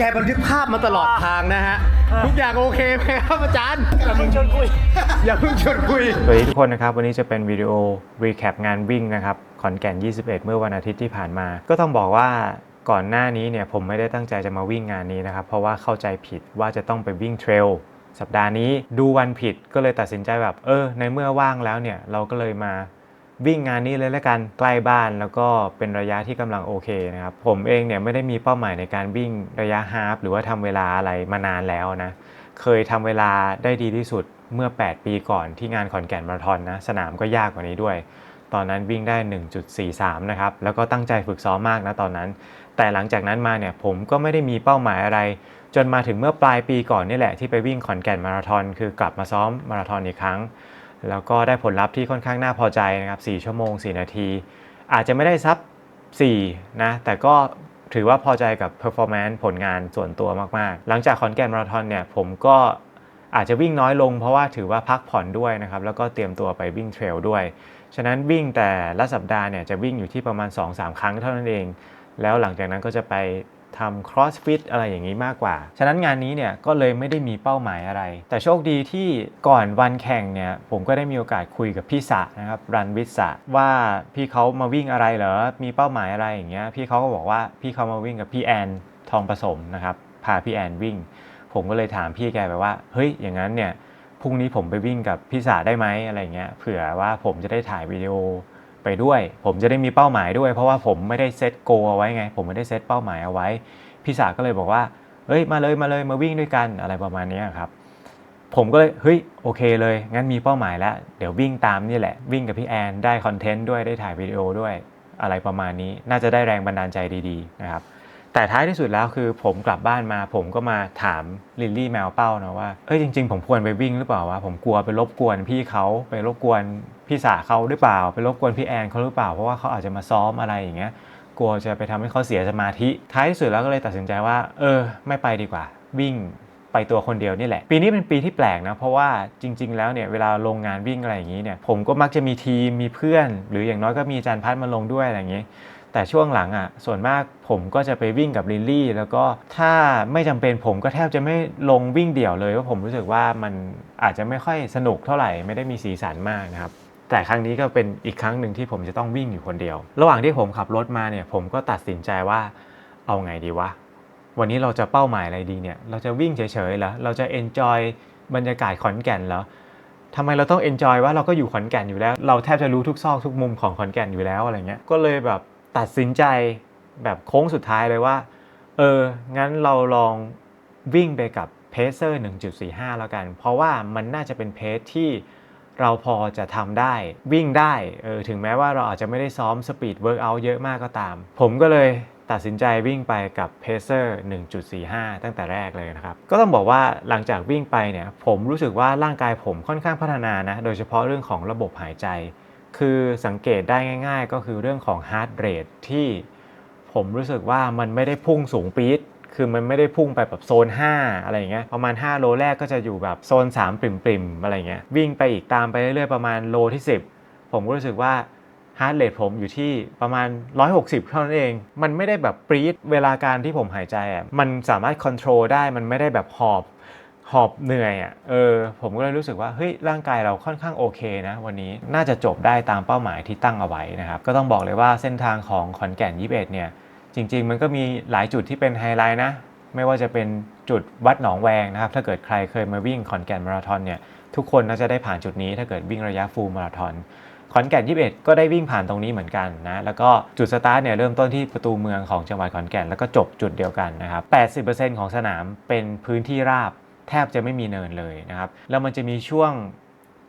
แกบันทึกภาพมาตลอดทางนะฮะ ทุกอย่างโอเคไหมครับอาจารย์อย่าเพิ่งชวนคุยอย่าเพิ่งชวนคุยสวัสดีทุกคนนะครับ วันนี้จะเป็นวิดีโอรีแคปงานวิ่งนะครับ ขอนแก่น 21 เมื่อวันอาทิตย์ที่ผ่านมา ก็ต้องบอกว่าก่อนหน้านี้เนี่ยผมไม่ได้ตั้งใจจะมาวิ่งงานนี้นะครับ เพราะว่าเข้าใจผิดว่าจะต้องไปวิ่งเทรลสัปดาห์นี้ดูวันผิดก็เลยตัดสินใจแบบ เออ ในเมื่อว่างแล้วเนี่ยเราก็เลยมา วิ่งงานนี้เลยแล้วกันใกล้บ้านแล้วก็เป็นระยะที่กำลังโอเคนะครับผมเองเนี่ยไม่ได้มีเป้าหมายในการวิ่งระยะฮาฟหรือว่าทำเวลาอะไรมานานแล้วนะเคยทำเวลาได้ดีที่สุดเมื่อ 8 ปีก่อนที่งานขอนแก่นมาราธอนนะสนามก็ยากกว่านี้ด้วย ตอนนั้นวิ่งได้ 1.43 นะครับแล้วก็ตั้งใจฝึกซ้อมมากนะตอนนั้น แต่หลังจากนั้นมาเนี่ยผมก็ไม่ได้มีเป้าหมายอะไร จนมาถึงเมื่อปลายปีก่อนนี่แหละที่ไปวิ่งขอนแก่นมาราธอนคือกลับมาซ้อมมาราธอนอีกครั้ง แล้วก็ได้ผลลัพธ์ที่ค่อนข้างน่าพอใจนะครับ4ชั่วโมง 4 นาที อาจจะไม่ได้ซับ4นะแต่ก็ถือว่าพอใจกับ performance ผลงานส่วนตัวมากๆ หลังจากขอนแก่นมาราธอนเนี่ยผมก็อาจจะวิ่งน้อยลงเพราะว่าถือว่าพักผ่อนด้วยนะครับ แล้วก็เตรียมตัวไปวิ่งเทรลด้วย ฉะนั้นวิ่งแต่ละสัปดาห์เนี่ยจะวิ่งอยู่ที่ประมาณ 2-3 ครั้งเท่านั้นเอง แล้วหลังจากนั้นก็จะไป ทำ crossfit อะไรอย่างนี้มากกว่า ฉะนั้นงานนี้เนี่ยก็เลยไม่ได้มีเป้าหมายอะไร แต่โชคดีที่ก่อนวันแข่งเนี่ยผมก็ได้มีโอกาสคุยกับพี่สะนะครับรันวิสะว่าพี่เขามาวิ่งอะไรเหรอ มีเป้าหมายอะไรอย่างเงี้ย พี่เขาก็บอกว่าพี่เขามาวิ่งกับพี่แอนทองผสมนะครับ พาพี่แอนวิ่ง ผมก็เลยถามพี่แกไปว่า เฮ้ย อย่างนั้นเนี่ย พรุ่งนี้ผมไปวิ่งกับพี่สาได้ไหมอะไรเงี้ย เผื่อว่าผมจะได้ถ่ายวิดีโอ ไปด้วย ผมจะได้มีเป้าหมายด้วย เพราะว่าผมไม่ได้เซตโกเอาไว้ไง ผมไม่ได้เซตเป้าหมายเอาไว้ พี่สาก็เลยบอกว่าเฮ้ยมาเลยมาเลยมาวิ่งด้วยกันอะไรประมาณนี้ครับ ผมก็เลยเฮ้ยโอเคเลยงั้นมีเป้าหมายแล้ว เดี๋ยววิ่งตามนี่แหละ วิ่งกับพี่แอนได้คอนเทนต์ด้วยได้ถ่ายวิดีโอด้วยอะไรประมาณนี้ น่าจะได้แรงบันดาลใจดีๆนะครับแต่ท้ายที่สุดแล้วคือผมกลับบ้านมา ผมก็มาถามลิลลี่แมวเป้านะว่าเอ้ยจริง ๆ ผมควรไปวิ่งหรือเปล่าวะผมกลัวไปรบกวนพี่เขาไปรบกวน พี่สาเขาหรือเปล่า ไปรบกวนพี่แอนเขาหรือเปล่า เพราะว่าเขาอาจจะมาซ้อมอะไรอย่างเงี้ย กลัวจะไปทำให้เขาเสียสมาธิ ท้ายที่สุดแล้วก็เลยตัดสินใจว่า เออ ไม่ไปดีกว่า วิ่งไปตัวคนเดียวนี่แหละ ปีนี้เป็นปีที่แปลกนะ เพราะว่าจริง ๆ แล้วเนี่ยเวลาลงงานวิ่งอะไรอย่างนี้เนี่ย ผมก็มักจะมีทีมมีเพื่อน หรืออย่างน้อยก็มีอาจารย์พัดมาลงด้วยอะไรอย่างนี้แต่ช่วงหลังอะส่วนมากผมก็จะไปวิ่งกับลิลลี่ แล้วก็ถ้าไม่จำเป็นผมก็แทบจะไม่ลงวิ่งเดี่ยวเลยเพราะผมรู้สึกว่ามันอาจจะไม่ค่อยสนุกเท่าไหร่ไม่ได้มีสีสันมากนะครับ แต่ครั้งนี้ก็เป็นอีกครั้งหนึ่งที่ผมจะต้องวิ่งอยู่คนเดียว ระหว่างที่ผมขับรถมาเนี่ย ผมก็ตัดสินใจว่าเอาไงดีวะ วันนี้เราจะเป้าหมายอะไรดีเนี่ย เราจะวิ่งเฉยๆเหรอ เราจะ enjoy บรรยากาศขอนแก่นเหรอทำไมเราต้อง enjoy ว่าเราก็อยู่ขอนแก่นอยู่แล้ว เราแทบจะรู้ทุกซอกทุกมุมของขอนแก่นอยู่แล้วอะไรเงี้ย ก็เลยแบบตัดสินใจแบบโค้งสุดท้ายเลยว่า เออ งั้นเราลองวิ่งไปกับเพเซอร์1.45 แล้วกัน เพราะว่ามันน่าจะเป็นเพจที่ เราพอจะทำได้วิ่งได้เออถึงแม้ว่าเราอาจจะไม่ได้ซ้อมสปีดเวิร์กอัลเยอะมากก็ตาม ผมก็เลยตัดสินใจวิ่งไปกับเพเซอร์1.45 ตั้งแต่แรกเลยนะครับ ก็ต้องบอกว่าหลังจากวิ่งไปเนี่ย ผมรู้สึกว่าร่างกายผมค่อนข้างพัฒนานะ โดยเฉพาะเรื่องของระบบหายใจ คือสังเกตได้ง่าย ๆ ก็คือเรื่องของ heart rate ที่ผมรู้สึกว่ามันไม่ได้พุ่งสูงปี๊ด คือมันไม่ได้พุ่งไปแบบโซน 5 อะไรอย่างเงี้ยประมาณ 5 โลแรกก็จะอยู่แบบโซน 3 ปริมๆอะไรเงี้ยวิ่งไปอีกตามไปเรื่อยๆประมาณโลที่ 10 ผมก็รู้สึกว่าฮาร์ดเรทผมอยู่ที่ประมาณ 160 เท่านั้นเอง มันไม่ได้แบบปรี๊ดเวลาการที่ผมหายใจอะมันสามารถควบคุมได้มันไม่ได้แบบหอบหอบเหนื่อยอะ เออ ผมก็เลยรู้สึกว่า เฮ้ย ร่างกายเราค่อนข้างโอเคนะ วันนี้น่าจะจบได้ตามเป้าหมายที่ตั้งเอาไว้นะครับ ก็ต้องบอกเลยว่าเส้นทางของขอนแก่น 21 เนี่ย จริง ๆ มันก็มีหลายจุดที่เป็นไฮไลท์นะ ไม่ว่าจะเป็นจุดวัดหนองแวงนะครับ ถ้าเกิดใครเคยมาวิ่งขอนแก่นมาราธอนเนี่ยทุกคนน่าจะได้ผ่านจุดนี้ถ้าเกิดวิ่งระยะฟูลมาราธอนขอนแก่น 21 ก็ได้วิ่งผ่านตรงนี้เหมือนกันนะ แล้วก็จุดสตาร์ทเนี่ยเริ่มต้นที่ประตูเมืองของจังหวัดขอนแก่น แล้วก็จบจุดเดียวกันนะครับ 80%ของสนามเป็นพื้นที่ราบ แทบจะไม่มีเนินเลยนะครับ แล้วมันจะมีช่วง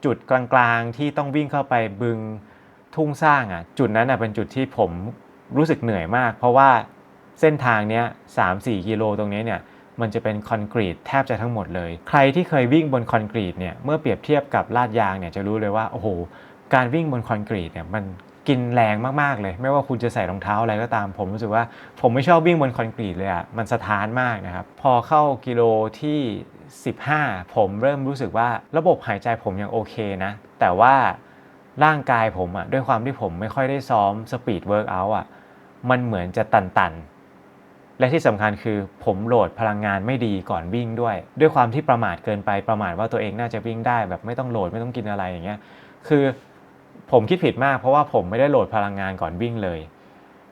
จุดกลางๆที่ต้องวิ่งเข้าไปบึงทุ่งสร้างอะ จุดนั้นอะเป็นจุดที่ผม รู้สึกเหนื่อยมาก เพราะว่าเส้นทางเนี้ย3-4กิโลตรงนี้เนี่ยมันจะเป็นคอนกรีตแทบจะทั้งหมดเลย ใครที่เคยวิ่งบนคอนกรีตเนี่ยเมื่อเปรียบเทียบกับลาดยางเนี่ยจะรู้เลยว่าโอ้โหการวิ่งบนคอนกรีตเนี่ยมันกินแรงมากๆเลย ไม่ว่าคุณจะใส่รองเท้าอะไรก็ตาม ผมรู้สึกว่าผมไม่ชอบวิ่งบนคอนกรีตเลยอะ่ะมันสะท้านมากนะครับ พอเข้ากิโลที่ 15 ผมเริ่มรู้สึกว่าระบบหายใจผมยังโอเคนะ แต่ว่าร่างกายผมอะ่ะด้วยความที่ผมไม่ค่อยได้ซ้อมสปีดเวิร์กอัลอะ มันเหมือนจะตันๆ และที่สำคัญคือผมโหลดพลังงานไม่ดีก่อนวิ่งด้วย ด้วยความที่ประมาทเกินไปประมาทว่าตัวเองน่าจะวิ่งได้ แบบไม่ต้องโหลดไม่ต้องกินอะไรอย่างเงี้ยคือผมคิดผิดมากเพราะว่าผมไม่ได้โหลดพลังงานก่อนวิ่งเลย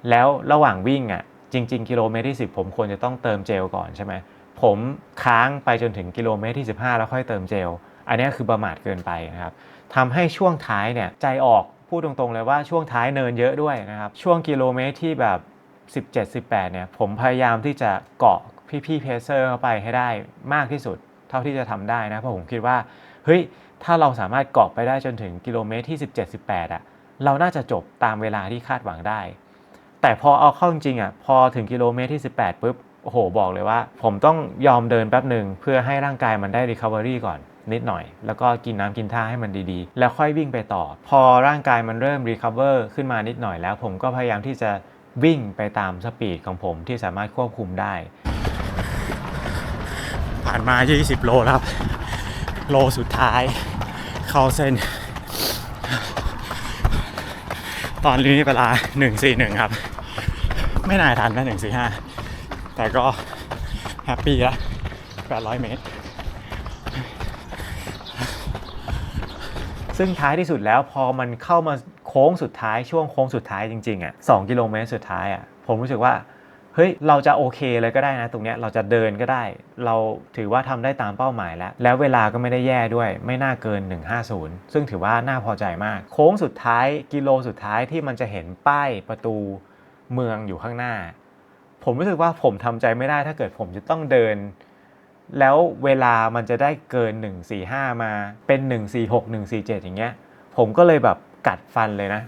แล้วระหว่างวิ่งอะจริง ๆ กิโลเมตรที่ 10 ผมควรจะต้องเติมเจลก่อนใช่ไหมผมค้างไปจนถึงกิโลเมตรที่ 15 แล้วค่อยเติมเจล อันนี้คือประมาทเกินไปนะครับทำให้ช่วงท้ายเนี่ยใจออก พูดตรงๆเลยว่าช่วงท้ายเนินเยอะด้วยนะครับ ช่วงกิโลเมตรที่แบบ 17-18 เนี่ย ผมพยายามที่จะเกาะพี่ๆเพเซอร์เข้าไปให้ได้มากที่สุดเท่าที่จะทำได้นะ เพราะผมคิดว่า เฮ้ย ถ้าเราสามารถเกาะไปได้จนถึงกิโลเมตรที่ 17-18 อะ เราน่าจะจบตามเวลาที่คาดหวังได้ แต่พอเอาเข้าจริงๆอะ พอถึงกิโลเมตรที่ 18ปุ๊บ โอ้โห บอกเลยว่า ผมต้องยอมเดินแป๊บหนึ่งเพื่อให้ร่างกายมันได้ recovery ก่อนนิดหน่อย แล้วก็กินน้ำกินท่าให้มันดีๆ แล้วค่อยวิ่งไปต่อ พอร่างกายมันเริ่ม recover ขึ้นมานิดหน่อยแล้ว ผมก็พยายามที่จะวิ่งไปตามสปีดของผมที่สามารถควบคุมได้ ผ่านมา 20 โลแล้วครับ โลสุดท้าย เข้าเส้น ตอนนี้เวลา 141 ครับ ไม่น่าทันนะ145 แต่ก็แฮปปี้ละ800 เมตร ซึ่งท้ายที่สุดแล้วพอมันเข้ามาโค้งสุดท้ายช่วงโค้งสุดท้ายจริงๆอะสกิโลเมตรสุดท้ายอะผมรู้สึกว่าเฮ้ยเราจะโอเคเลยก็ได้นะ ตรงเนี้ยเราจะเดินก็ได้ เราถือว่าทำได้ตามเป้าหมายแล้ว แล้วเวลาก็ไม่ได้แย่ด้วย ไม่น่าเกิน 150 ซึ่งถือว่าน่าพอใจมาก โค้งสุดท้ายกิโลสุดท้ายที่มันจะเห็นป้ายประตูเมืองอยู่ข้างหน้า ผมรู้สึกว่าผมทำใจไม่ได้ถ้าเกิดผมจะต้องเดิน แล้วเวลามันจะได้เกิน 145 มาเป็น 146 147 อย่างเงี้ย ผมก็เลยแบบกัดฟันเลยนะ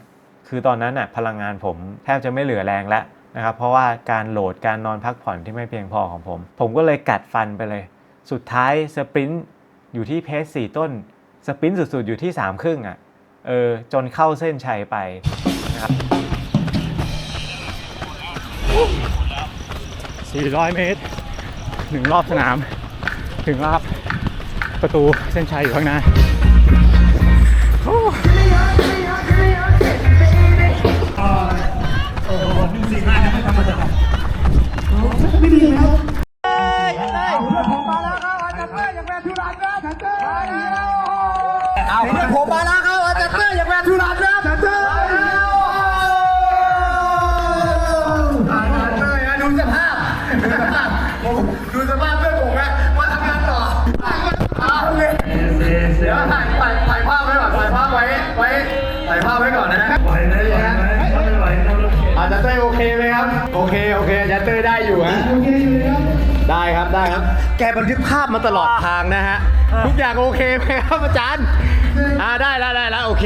คือตอนนั้นน่ะพลังงานผมแทบจะไม่เหลือแรงแล้วนะครับ เพราะว่าการโหลดการนอนพักผ่อนที่ไม่เพียงพอของผม ผมก็เลยกัดฟันไปเลย สุดท้ายสปรินต์อยู่ที่เพส4ต้น สปรินต์สุดๆ อยู่ที่3ครึ่งอะเออ จนเข้าเส้นชัยไปนะครับ400 เมตรหนึ่งรอบสนาม ถึงแล้วครับประตูเส้นชัยอยู่ข้างหน้าเอาผมมาแล้วครับอาจารย์เต้อย่างแมนทุรันนะอาจารย์เต้อาจารย์เต้ดูสภาพดูสภาพ จารย์เต้ยโอเคไหมครับ โอเค โอเคอาจารย์เต้ยได้อยู่ฮะ โอเคอยู่ครับได้ครับ ได้ครับ แกบันทึกภาพมาตลอดทางนะฮะ ทุกอย่างโอเคไหมครับอาจารย์ อ่า ได้ได้ได้แล้วโอเค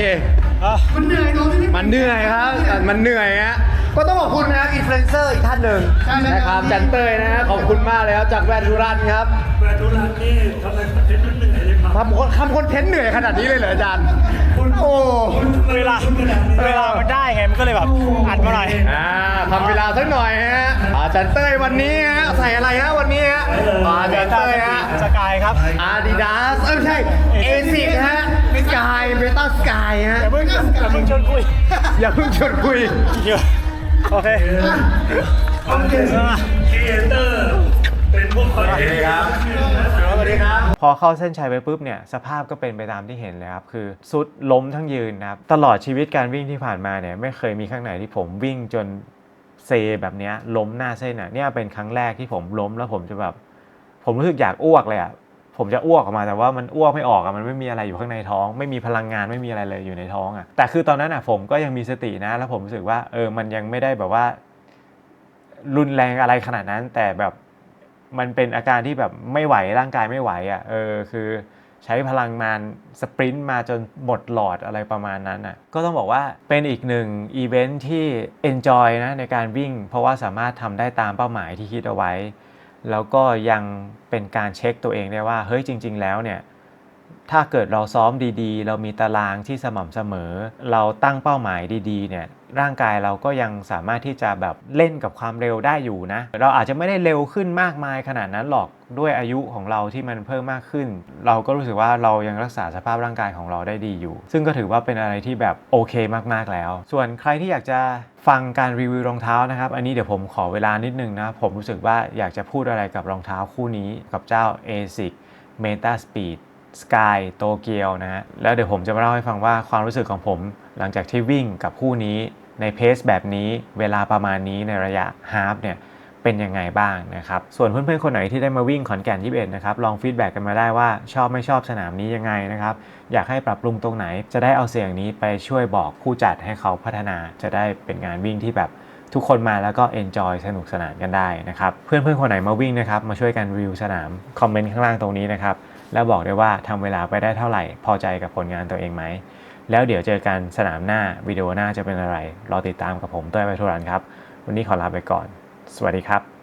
มันเหนื่อยมันเหนื่อยครับ มันเหนื่อยฮะ ก็ต้องขอบคุณนะครับอินฟลูเอนเซอร์อีกท่านหนึ่งนะครับจันเตยนะฮะ ขอบคุณมากเลยครับจากแวนดูรันครับแวร์ทุรันนี่ทำไมคอนเทนต์มันเหนื่อยเลยครับทำทำคอนเทนต์เหนื่อยขนาดนี้เลยเหรออาจารย์ โอ้เวลาเวลามัน ได้ไงมันก็เลยแบบอัดมาหน่อย อ่าทำเวลาสักหน่อยฮะอาจารย์เต้ยวันนี้ฮะใส่อะไรฮะวันนี้ฮะอาจารย์เต้ยฮะสกายครับ อาดิดาสเออไม่ใช่เอซิกฮะสกายเบต้าสกายฮะอย่าเพิ่งอย่าเพิ่งชวนคุยอย่าเพิ่งชวนคุยเดี๋ยวโอเคครีเอเตอร์เป็นพวกคอนเทนต์ครับสวัสดีครับพ อเข้าเส้นชัยไปปุ๊บเนี่ยสภาพก็เป็นไปตามที่เห็นเลยครับคือสุดล้มทั้งยืนนะครับตลอดชีวิตการวิ่งที่ผ่านมาเนี่ยไม่เคยมีครั้งไหนที่ผมวิ่งจนเซแบบนี้ล้มหน้าเส้นอะเนี่ยเป็นครั้งแรกที่ผมล้มแล้วผมจะแบบผมรู้สึกอยากอ้วกเลยอะผมจะอ้วกออกมาแต่ว่ามันอ้วกไม่ออกอะมันไม่มีอะไรอยู่ข้างในท้อง ไม่มีพลังงานไม่มีอะไรเลยอยู่ในท้องอะแต่คือตอนนั้นอะผมก็ยังมีสตินะ แล้วผมรู้สึกว่าเออมันยังไม่ได้แบบว่า รุนแรงอะไรขนาดนั้น แต่แบบ มันเป็นอาการที่แบบไม่ไหวร่างกายไม่ไหวอะเออคือใช้พลังงานสปรินต์มาจนหมดหลอดอะไรประมาณนั้นอะก็ต้องบอกว่าเป็นอีกหนึ่งอีเวนท์ที่ enjoy นะในการวิ่ง เพราะว่าสามารถทำได้ตามเป้าหมายที่คิดเอาไว้ แล้วก็ยังเป็นการเช็คตัวเองได้ว่า เฮ้ยจริง ๆ แล้วเนี่ยถ้าเกิดเราซ้อมดีๆ เรามีตารางที่สม่ำเสมอ เราตั้งเป้าหมายดีๆเนี่ย ร่างกายเราก็ยังสามารถที่จะแบบเล่นกับความเร็วได้อยู่นะ เราอาจจะไม่ได้เร็วขึ้นมากมายขนาดนั้นหรอกด้วยอายุของเราที่มันเพิ่มมากขึ้น เราก็รู้สึกว่าเรายังรักษาสภาพร่างกายของเราได้ดีอยู่ ซึ่งก็ถือว่าเป็นอะไรที่แบบโอเคมากๆแล้ว ส่วนใครที่อยากจะฟังการรีวิวรองเท้านะครับ อันนี้เดี๋ยวผมขอเวลานิดนึงนะ ผมรู้สึกว่าอยากจะพูดอะไรกับรองเท้าคู่นี้กับเจ้า ASIC Meta Speed Sky โตเกียวนะฮะแล้วเดี๋ยวผมจะมาเล่าให้ฟังว่าความรู้สึกของผมหลังจากที่วิ่งกับคู่นี้ ในเพสแบบนี้เวลาประมาณนี้ในระยะฮาฟเนี่ยเป็นยังไงบ้างนะครับ ส่วนเพื่อนๆ คนไหนที่ได้มาวิ่งขอนแก่น 21 นะครับ ลองฟีดแบ็กกันมาได้ว่าชอบไม่ชอบสนามนี้ยังไงนะครับ อยากให้ปรับปรุงตรงไหน จะได้เอาเสียงนี้ไปช่วยบอกผู้จัดให้เขาพัฒนา จะได้เป็นงานวิ่งที่แบบทุกคนมาแล้วก็เอนจอยสนุกสนานกันได้นะครับ เพื่อนๆ คนไหนมาวิ่งนะครับ มาช่วยกันรีวิวสนาม คอมเมนต์ข้างล่างตรงนี้นะครับ แล้วบอกได้ว่าทำเวลาไปได้เท่าไหร่ พอใจกับผลงานตัวเองไหม แล้วเดี๋ยวเจอกันสนามหน้าวิดีโอหน้าจะเป็นอะไร รอติดตามกับผมเต้ยไปทุรันครับ วันนี้ขอลาไปก่อน สวัสดีครับ